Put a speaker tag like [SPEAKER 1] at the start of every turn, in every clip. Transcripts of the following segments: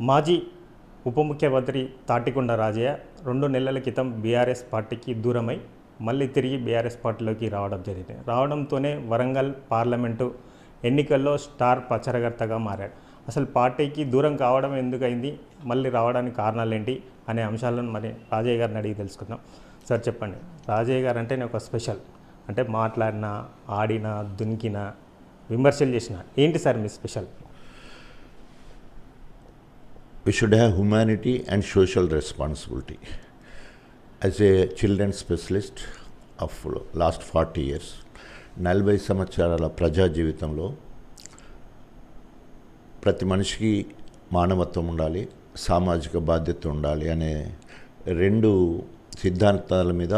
[SPEAKER 1] మాజీ ఉప ముఖ్యమంత్రి తాటికొండ రాజయ్య రెండు నెలల క్రితం బీఆర్ఎస్ పార్టీకి దూరమై మళ్ళీ తిరిగి బీఆర్ఎస్ పార్టీలోకి రావడం జరిగింది. రావడంతోనే వరంగల్ పార్లమెంటు ఎన్నికల్లో స్టార్ ప్రచారకర్తగా మారాడు. అసలు పార్టీకి దూరం కావడం ఎందుకైంది? మళ్ళీ రావడానికి కారణాలు ఏంటి అనే అంశాలను మరి రాజయ్య గారిని అడిగి తెలుసుకుందాం. సార్ చెప్పండి. రాజయ్య గారు అంటే నేను ఒక స్పెషల్. అంటే మాట్లాడినా ఆడినా దునికినా విమర్శలు చేసిన. ఏంటి sir me special?
[SPEAKER 2] We should have humanity and social responsibility. As a children specialist of last 40 years, నలభై సంవత్సరాల ప్రజా జీవితంలో ప్రతి మనిషికి మానవత్వం ఉండాలి సామాజిక బాధ్యత ఉండాలి అనే రెండు సిద్ధాంతాల మీద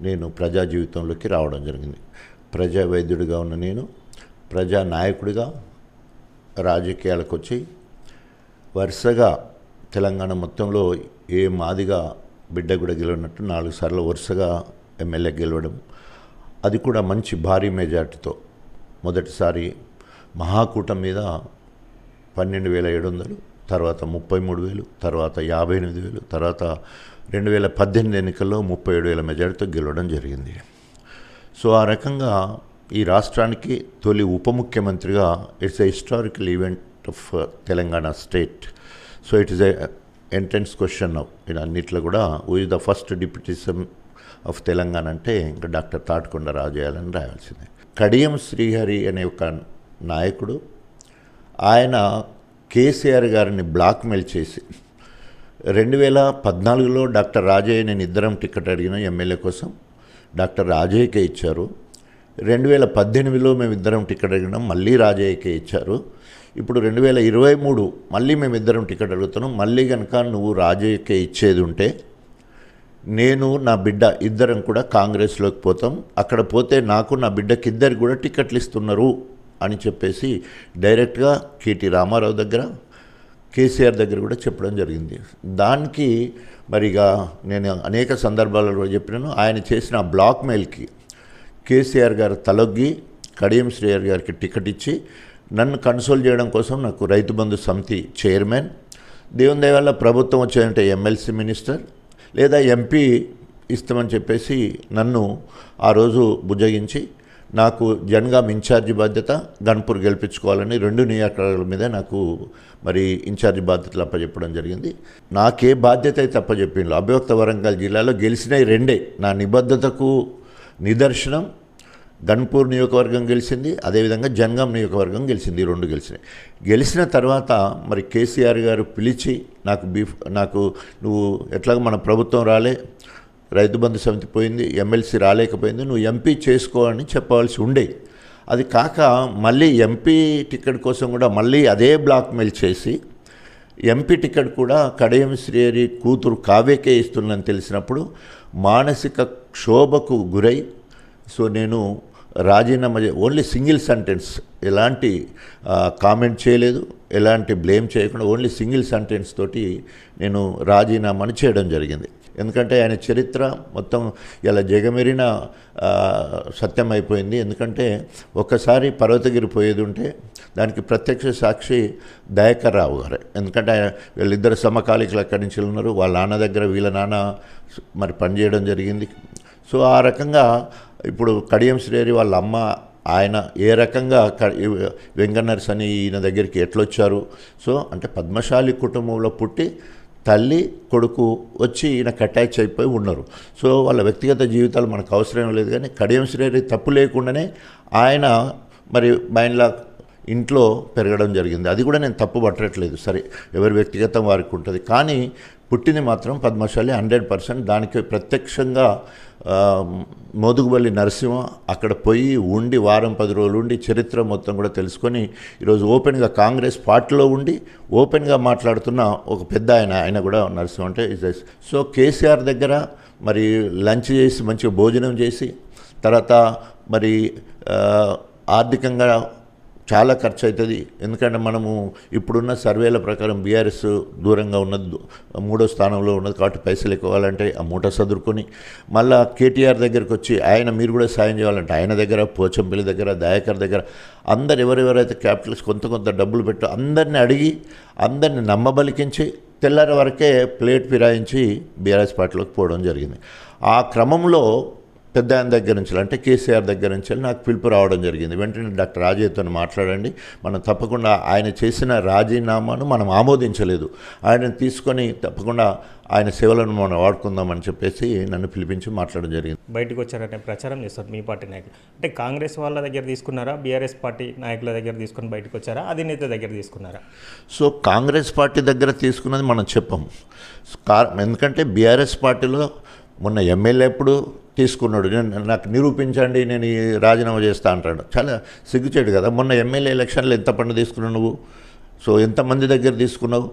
[SPEAKER 2] నేను ప్రజా జీవితంలోకి రావడం జరిగింది ప్రజా వైద్యుడిగా ఉన్న నేను ప్రజా నాయకుడిగా రాజకీయాలకు వచ్చి వరుసగా తెలంగాణ మొత్తంలో ఏ మాదిగా బిడ్డ కూడా గెలవనట్టు నాలుగు సార్లు వరుసగా ఎమ్మెల్యే గెలవడం అది కూడా మంచి భారీ మెజార్టీతో. మొదటిసారి మహాకూటం మీద పన్నెండు వేల ఏడు వందలు తర్వాత ముప్పై మూడు వేలు తర్వాత యాభై ఎనిమిది వేలు తర్వాత రెండు వేల పద్దెనిమిది ఎన్నికల్లో ముప్పై ఏడు వేల మెజార్టీతో గెలవడం జరిగింది. సో ఆ రకంగా ఈ రాష్ట్రానికి తొలి ఉప ముఖ్యమంత్రిగా it's a historical event of Telangana state so it is a entrance question ఇది అన్నిట్లో కూడా who is the first deputy CM of Telangana అంటే ఇంకా డాక్టర్ తాటకొండ రాజేయాలని రాయాల్సిందే కడియం శ్రీహరి అనే ఒక నాయకుడు ఆయన కేసీఆర్ గారిని బ్లాక్మెయిల్ చేసి రెండు వేల పద్నాలుగులో డాక్టర్ రాజయ్య నేను ఇద్దరం టికెట్ అడిగిన ఎమ్మెల్యే కోసం డాక్టర్ రాజయ్యకే ఇచ్చారు. రెండు వేల పద్దెనిమిదిలో మేము ఇద్దరం టికెట్ అడిగినాం మళ్ళీ రాజయ్యకే ఇచ్చారు. ఇప్పుడు రెండు వేల ఇరవై మూడు మళ్ళీ మేము ఇద్దరం టికెట్ అడుగుతున్నాం. మళ్ళీ కనుక నువ్వు రాజయ్యకే ఇచ్చేది ఉంటే నేను నా బిడ్డ ఇద్దరం కూడా కాంగ్రెస్లోకి పోతాం. అక్కడ పోతే నాకు నా బిడ్డకి ఇద్దరు కూడా టికెట్లు ఇస్తున్నారు అని చెప్పేసి డైరెక్ట్గా కేటీ రామారావు దగ్గర కేసీఆర్ దగ్గర కూడా చెప్పడం జరిగింది. దానికి మరిగా నేను అనేక సందర్భాలలో చెప్పినాను. ఆయన చేసిన బ్లాక్ మెయిల్కి కేసీఆర్ గారు తలొగ్గి కడియం శ్రీఆర్ గారికి టికెట్ ఇచ్చి నన్ను కన్సోల్ చేయడం కోసం నాకు రైతు బంధు సమితి చైర్మన్ దేవుని దయ వల్ల ప్రభుత్వం వచ్చేదంటే ఎమ్మెల్సీ మినిస్టర్ లేదా ఎంపీ ఇస్తామని చెప్పేసి నన్ను ఆ రోజు బుజ్జగించి నాకు జన్గాం ఇన్ఛార్జి బాధ్యత గన్పూర్ గెలిపించుకోవాలని రెండు నియోజకవర్గాల మీద నాకు మరి ఇన్ఛార్జి బాధ్యతలు అప్పచెప్పడం జరిగింది. నాకే బాధ్యత అయితే అప్పచెప్పిండ్రు అభివక్త వరంగల్ జిల్లాలో గెలిచినవి రెండే. నా నిబద్ధతకు నిదర్శనం గన్పూర్ నియోజకవర్గం గెలిచింది అదేవిధంగా జన్గాం నియోజకవర్గం గెలిచింది ఈ రెండు గెలిచినాయి. గెలిచిన తర్వాత మరి కేసీఆర్ గారు పిలిచి నాకు బీఫ్ నాకు నువ్వు ఎట్లాగ మన ప్రభుత్వం రాలే రైతు బంధు సమితి పోయింది ఎమ్మెల్సీ రాలేకపోయింది నువ్వు ఎంపీ చేసుకో అని చెప్పవలసి ఉండే. అది కాక మళ్ళీ ఎంపీ టికెట్ కోసం కూడా మళ్ళీ అదే బ్లాక్ మెయిల్ చేసి ఎంపీ టికెట్ కూడా కడయం శ్రీహరి కూతురు కావ్యకే ఇస్తుందని తెలిసినప్పుడు మానసిక క్షోభకు గురై సో నేను రాజీనామా ఓన్లీ సింగిల్ సెంటెన్స్ ఎలాంటి కామెంట్ చేయలేదు ఎలాంటి బ్లేమ్ చేయకుండా ఓన్లీ సింగిల్ సెంటెన్స్ తోటి నేను రాజీనామాని చేయడం జరిగింది. ఎందుకంటే ఆయన చరిత్ర మొత్తం ఇలా జగమెరిన సత్యం అయిపోయింది. ఎందుకంటే ఒక్కసారి పర్వతగిరి పోయేది ఉంటే దానికి ప్రత్యక్ష సాక్షి దయాకర్ రావు గారే. ఎందుకంటే ఆయన వీళ్ళిద్దరు సమకాలికలు అక్కడి నుంచి ఉన్నారు. వాళ్ళ నాన్న దగ్గర వీళ్ళ నాన్న మరి పనిచేయడం జరిగింది. సో ఆ రకంగా ఇప్పుడు కడియం శ్రేరి వాళ్ళ అమ్మ ఆయన ఏ రకంగా క- వెంగన్నర్స్ అని ఈయన దగ్గరికి ఎట్లొచ్చారు? సో అంటే పద్మశాలి కుటుంబంలో పుట్టి తల్లి కొడుకు వచ్చి ఈయనకు అటాచ్ అయిపోయి ఉన్నారు. సో వాళ్ళ వ్యక్తిగత జీవితాలు మనకు అవసరం లేదు కానీ కడియం శ్రేరి తప్పు లేకుండానే ఆయన మరి మైండ్లా ఇంట్లో పెరగడం జరిగింది. అది కూడా నేను తప్పు పట్టట్లేదు. సరే ఎవరి వ్యక్తిగతం వారికి ఉంటుంది. కానీ పుట్టింది మాత్రం పద్మశాలి హండ్రెడ్ పర్సెంట్. దానికి ప్రత్యక్షంగా మోదుగుబల్లి నరసింహ అక్కడ పోయి ఉండి వారం పది రోజులు ఉండి చరిత్ర మొత్తం కూడా తెలుసుకొని ఈరోజు ఓపెన్గా కాంగ్రెస్ పార్టీలో ఉండి ఓపెన్గా మాట్లాడుతున్న ఒక పెద్ద ఆయన ఆయన కూడా నరసింహ అంటే ఇస్ సో కేసీఆర్ దగ్గర మరి లంచ్ చేసి మంచిగా భోజనం చేసి తర్వాత మరి ఆర్థికంగా చాలా ఖర్చు అవుతుంది ఎందుకంటే మనము ఇప్పుడున్న సర్వేల ప్రకారం బీఆర్ఎస్ దూరంగా ఉన్నది మూడో స్థానంలో ఉన్నది కాబట్టి పైసలు ఎక్కువాలంటే ఆ మూట సదురుకొని మళ్ళా కేటీఆర్ దగ్గరికి వచ్చి ఆయన మీరు కూడా సాయం చేయాలంటే ఆయన దగ్గర పోచంపల్లి దగ్గర దయాకర్ దగ్గర అందరు ఎవరెవరైతే క్యాపిటల్స్ కొంత కొంత డబ్బులు పెట్టు అందరిని అడిగి అందరిని నమ్మబలికించి తెల్లారి వరకే ప్లేట్ ఫిరాయించి బీఆర్ఎస్ పార్టీలోకి పోవడం జరిగింది. ఆ క్రమంలో పెద్ద ఆయన దగ్గర నుంచి అంటే కేసీఆర్ దగ్గర నుంచి నాకు పిలుపు రావడం జరిగింది. వెంటనే డాక్టర్ రాజయ్యతో మాట్లాడండి. మనం తప్పకుండా ఆయన చేసిన రాజీనామాను మనం ఆమోదించలేదు. ఆయనను తీసుకొని తప్పకుండా ఆయన సేవలను మనం వాడుకుందామని చెప్పేసి నన్ను పిలిపించి మాట్లాడడం జరిగింది.
[SPEAKER 1] బయటకు వచ్చారనే ప్రచారం చేస్తారు మీ పార్టీ నాయకులు. అంటే కాంగ్రెస్ వాళ్ళ దగ్గర తీసుకున్నారా? బీఆర్ఎస్ పార్టీ నాయకుల దగ్గర తీసుకుని బయటకు వచ్చారా? అధినేత దగ్గర తీసుకున్నారా?
[SPEAKER 2] సో కాంగ్రెస్ పార్టీ దగ్గర తీసుకున్నది మనం చెప్పం. కా- ఎందుకంటే బీఆర్ఎస్ పార్టీలో మొన్న ఎమ్మెల్యే ఎప్పుడు తీసుకున్నాడు. నేను నాకు నిరూపించండి నేను ఈ రాజీనామా చేస్తా అంటాడు. చాలా సిగ్గుచేడు కదా. మొన్న ఎమ్మెల్యే ఎలక్షన్లో ఎంత పండు తీసుకున్నావు నువ్వు? సో ఎంతమంది దగ్గర తీసుకున్నావు?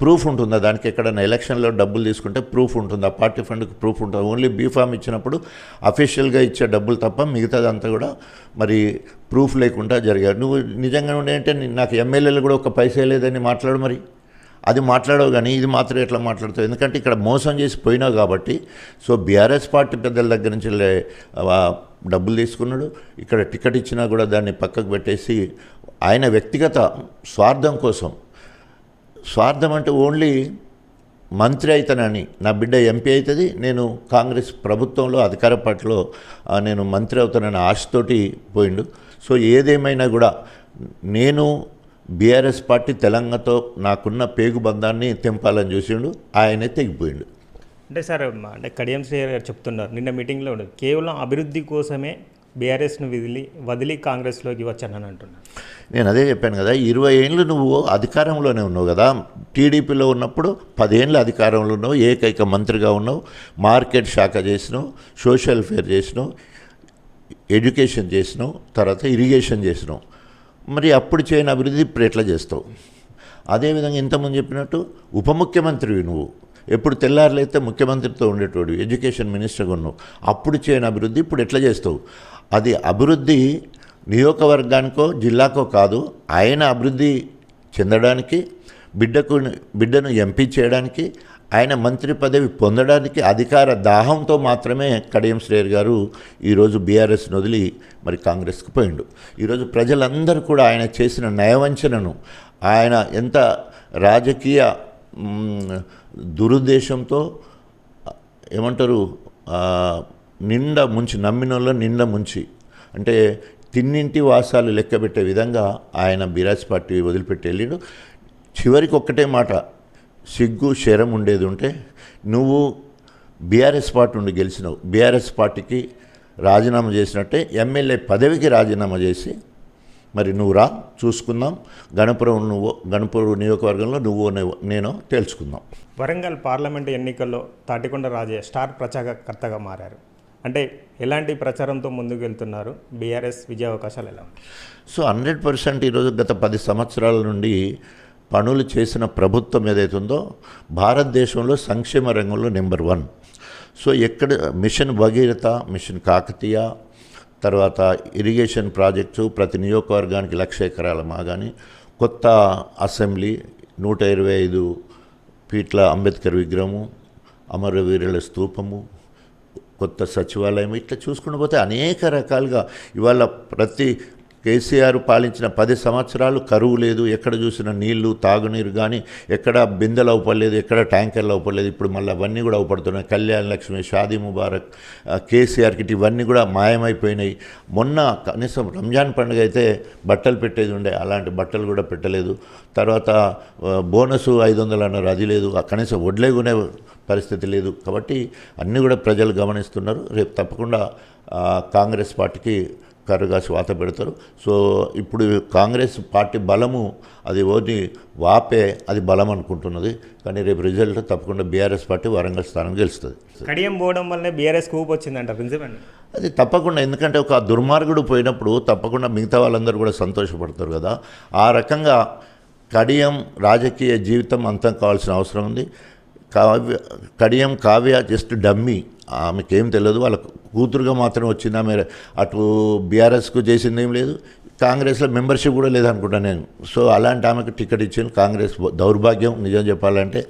[SPEAKER 2] ప్రూఫ్ ఉంటుందా? దానికి ఎక్కడైనా ఎలక్షన్లో డబ్బులు తీసుకుంటే ప్రూఫ్ ఉంటుంది? ఆ పార్టీ ఫండ్కి ప్రూఫ్ ఉంటుంది? ఓన్లీ బీఫామ్ ఇచ్చినప్పుడు అఫీషియల్గా ఇచ్చే డబ్బులు తప్ప మిగతాదంతా కూడా మరి ప్రూఫ్ లేకుండా జరిగారు నువ్వు నిజంగా ఉండే అంటే నాకు ఎమ్మెల్యేలు కూడా ఒక పైసే లేదని మాట్లాడు మరి. అది మాట్లాడవు కానీ ఇది మాత్రం ఎట్లా మాట్లాడతావు? ఎందుకంటే ఇక్కడ మోసం చేసి పోయినావు కాబట్టి. సో బీఆర్ఎస్ పార్టీ పెద్దల దగ్గర నుంచి డబ్బులు తీసుకున్నాడు. ఇక్కడ టికెట్ ఇచ్చినా కూడా దాన్ని పక్కకు పెట్టేసి ఆయన వ్యక్తిగత స్వార్థం కోసం స్వార్థం అంటే ఓన్లీ మంత్రి అవుతానని నా బిడ్డ ఎంపీ అవుతుంది నేను కాంగ్రెస్ ప్రభుత్వంలో అధికార పార్టీలో నేను మంత్రి అవుతానని ఆశతోటి పోయిండు. సో ఏదేమైనా కూడా నేను బీఆర్ఎస్ పార్టీ తెలంగాణతో నాకున్న పేగు బంధాన్ని తెంపాలని చూసిండు ఆయనే తెగిపోయిండు.
[SPEAKER 1] అంటే సార్ అంటే కడియం శ్రీహరి గారు చెప్తున్నారు నిన్న మీటింగ్లో కేవలం అభివృద్ధి కోసమే బీఆర్ఎస్ను వదిలి వదిలి కాంగ్రెస్లోకి వచ్చానని అంటున్నారు.
[SPEAKER 2] నేను అదే చెప్పాను కదా ఇరవై ఏళ్ళు నువ్వు అధికారంలోనే ఉన్నావు కదా. టీడీపీలో ఉన్నప్పుడు పదేళ్ళు అధికారంలో ఉన్నావు ఏకైక మంత్రిగా ఉన్నావు మార్కెట్ శాఖ చేసినావు సోషల్ ఫేర్ చేసినావు ఎడ్యుకేషన్ చేసినావు తర్వాత ఇరిగేషన్ చేసినావు. మరి అప్పుడు చేయని అభివృద్ధి ఇప్పుడు ఎట్లా చేస్తావు? అదేవిధంగా ఇంతకుముందు చెప్పినట్టు ఉప ముఖ్యమంత్రివి నువ్వు. ఎప్పుడు తెల్లారులైతే ముఖ్యమంత్రితో ఉండేటోడు ఎడ్యుకేషన్ మినిస్టర్గా ఉన్నావు అప్పుడు చేయని అభివృద్ధి ఇప్పుడు ఎట్లా చేస్తావు? అది అభివృద్ధి నియోజకవర్గానికో జిల్లాకో కాదు ఆయన అభివృద్ధి చెందడానికి బిడ్డకు బిడ్డను ఎంపీ చేయడానికి ఆయన మంత్రి పదవి పొందడానికి అధికార దాహంతో మాత్రమే కడియం శ్రేయర్ గారు ఈరోజు బీఆర్ఎస్ను వదిలి మరి కాంగ్రెస్కి పోయిండు. ఈరోజు ప్రజలందరూ కూడా ఆయన చేసిన నయవంచనను ఆయన ఎంత రాజకీయ దురుద్దేశంతో ఏమంటారు నిండా ముంచి నమ్మినోళ్ళ నిండా ముంచి అంటే తిన్నింటి వాసాలు లెక్కబెట్టే విధంగా ఆయన బీరాజ్ పార్టీ వదిలిపెట్టి వెళ్ళిండు. చివరికి ఒక్కటే మాట సిగ్గు శరం ఉండేది ఉంటే నువ్వు బీఆర్ఎస్ పార్టీ నుండి గెలిచినావు. బీఆర్ఎస్ పార్టీకి రాజీనామా చేసినట్టే ఎమ్మెల్యే పదవికి రాజీనామా చేసి మరి నువ్వు రా చూసుకుందాం. గణపురం నువ్వు గణపురం నియోజకవర్గంలో నువ్వు నేను తేల్చుకుందాం.
[SPEAKER 1] వరంగల్ పార్లమెంటు ఎన్నికల్లో తాటికొండ రాజయ్య స్టార్ ప్రచారకర్తగా మారారు. అంటే ఎలాంటి ప్రచారంతో ముందుకు వెళ్తున్నారు బీఆర్ఎస్ విజయ అవకాశాలు ఎలా?
[SPEAKER 2] సో హండ్రెడ్ పర్సెంట్ ఈరోజు గత పది సంవత్సరాల నుండి పనులు చేసిన ప్రభుత్వం ఏదైతే ఉందో భారతదేశంలో సంక్షేమ రంగంలో నెంబర్ వన్. సో ఎక్కడ మిషన్ భగీరథ మిషన్ కాకతీయ తర్వాత ఇరిగేషన్ ప్రాజెక్టు ప్రతి నియోజకవర్గానికి లక్ష ఎకరాల మాగాని కొత్త అసెంబ్లీ నూట ఇరవై ఐదు పీట్ల అంబేద్కర్ విగ్రహము అమరవీరుల స్తూపము కొత్త సచివాలయం ఇట్లా చూసుకుంటూ పోతే అనేక రకాలుగా ఇవాళ ప్రతి కేసీఆర్ పాలించిన పది సంవత్సరాలు కరువు లేదు. ఎక్కడ చూసిన నీళ్ళు తాగునీరు కానీ ఎక్కడ బిందెలు అవ్వలేదు ఎక్కడ ట్యాంకర్లు అవ్వలేదు ఇప్పుడు మళ్ళీ అవన్నీ కూడా అవపడుతున్నాయి. కళ్యాణ లక్ష్మి షాదీ ముబారక్ కేసీఆర్ కిట్ ఇవన్నీ కూడా మాయమైపోయినాయి. మొన్న కనీసం రంజాన్ పండుగ అయితే బట్టలు పెట్టేది ఉండే. అలాంటి బట్టలు కూడా పెట్టలేదు. తర్వాత బోనస్ బోనసు ఐదు వందలు అన్నారు. అది లేదు. కనీసం వడ్లే కొనే పరిస్థితి లేదు. కాబట్టి అన్నీ కూడా ప్రజలు గమనిస్తున్నారు. రేపు తప్పకుండా కాంగ్రెస్ పార్టీకి కరుగాసి వాత పెడతారు. సో ఇప్పుడు కాంగ్రెస్ పార్టీ బలము అది ఓన్లీ వాపే అది బలం అనుకుంటున్నది. కానీ రేపు రిజల్ట్ తప్పకుండా బీఆర్ఎస్ పార్టీ వరంగల్ స్థానం గెలుస్తుంది.
[SPEAKER 1] కడియం పోవడం వల్లనే బీఆర్ఎస్ కూపు వచ్చిందంటారు నిజమండి
[SPEAKER 2] అది తప్పకుండా ఎందుకంటే ఒక దుర్మార్గుడు పోయినప్పుడు తప్పకుండా మిగతా వాళ్ళందరూ కూడా సంతోషపడతారు కదా. ఆ రకంగా కడియం రాజకీయ జీవితం అంతం కావాల్సిన అవసరం ఉంది. Kavya Kadiyam Kavya just dummy. ఆమెకేం తెలియదు వాళ్ళ కూతురుగా మాత్రం వచ్చింది ఆమె అటు బీఆర్ఎస్కు చేసింది ఏం లేదు. కాంగ్రెస్లో మెంబర్షిప్ కూడా లేదనుకుంటా నేను. సో అలాంటి ఆమెకు టికెట్ ఇచ్చాను కాంగ్రెస్ దౌర్భాగ్యం నిజం చెప్పాలంటే.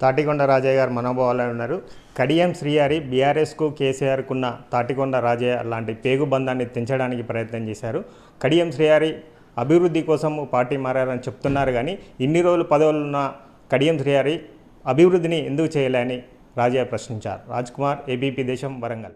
[SPEAKER 1] తాటికొండ రాజయ్య గారు మనోభావాలు ఉన్నారు. కడియం శ్రీహారి బీఆర్ఎస్కు కేసీఆర్కున్న తాటికొండ రాజయ్య లాంటి పేగు బంధాన్ని తెంచడానికి ప్రయత్నం చేశారు. కడియం శ్రీహారి అభివృద్ధి కోసం పార్టీ మారారని చెప్తున్నారు కానీ ఇన్ని రోజులు పదవులున్న కడియం శ్రీహారి అభివృద్ధిని ఎందుకు చేయలేని రాజయ్య ప్రశ్నించారు. రాజ్ కుమార్ ఏబీపీ దేశం వరంగల్.